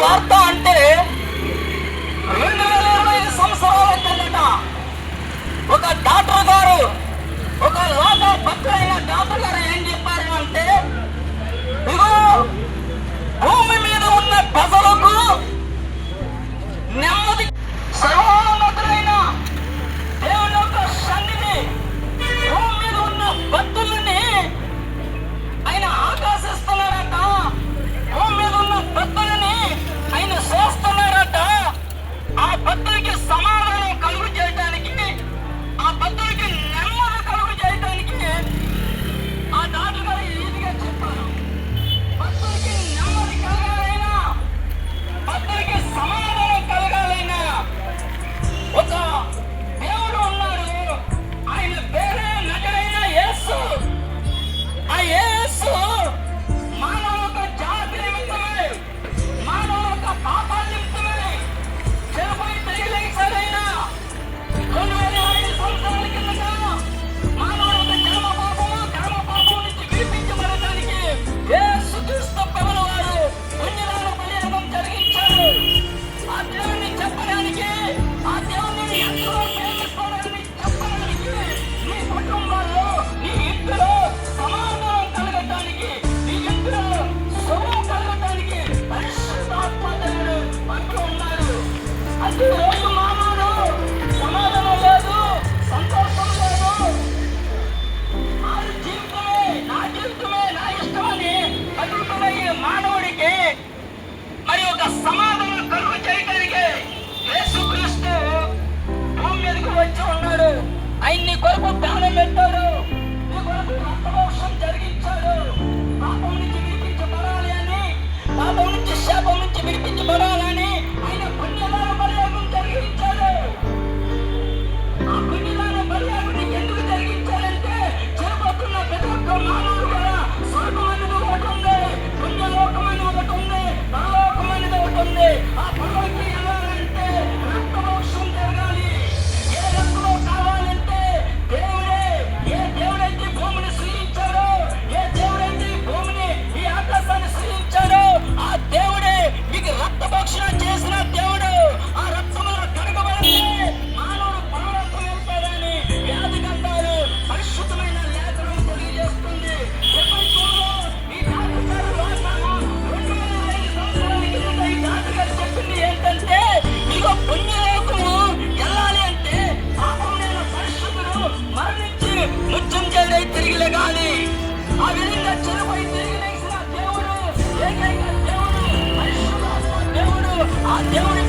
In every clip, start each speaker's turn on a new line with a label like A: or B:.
A: వార్త అంటే రెండు వేల ఇరవై ఐదు సంవత్సరాల కిందట ఒక డాక్టర్ గారు ఒక లోక భక్తులైన డాక్టర్ గారు ఏం చెప్పారు అంటే ఇగో దేవుడు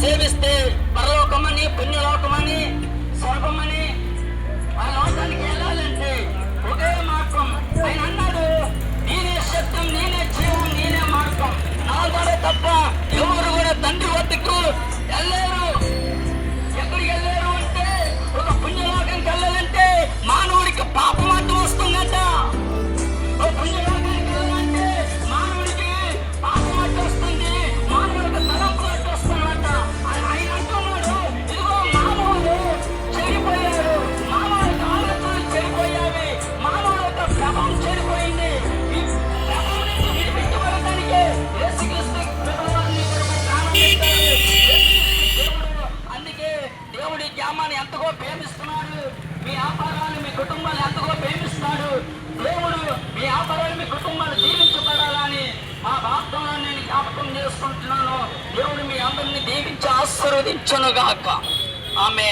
A: సేవిస్తే పరలోకమని పుణ్యలోకమని స్వర్గమని ఆ లోకానికి వెళ్ళాలని. దేవుణ్ణి దీవించి ఆశీర్వదించను గాక ఆమె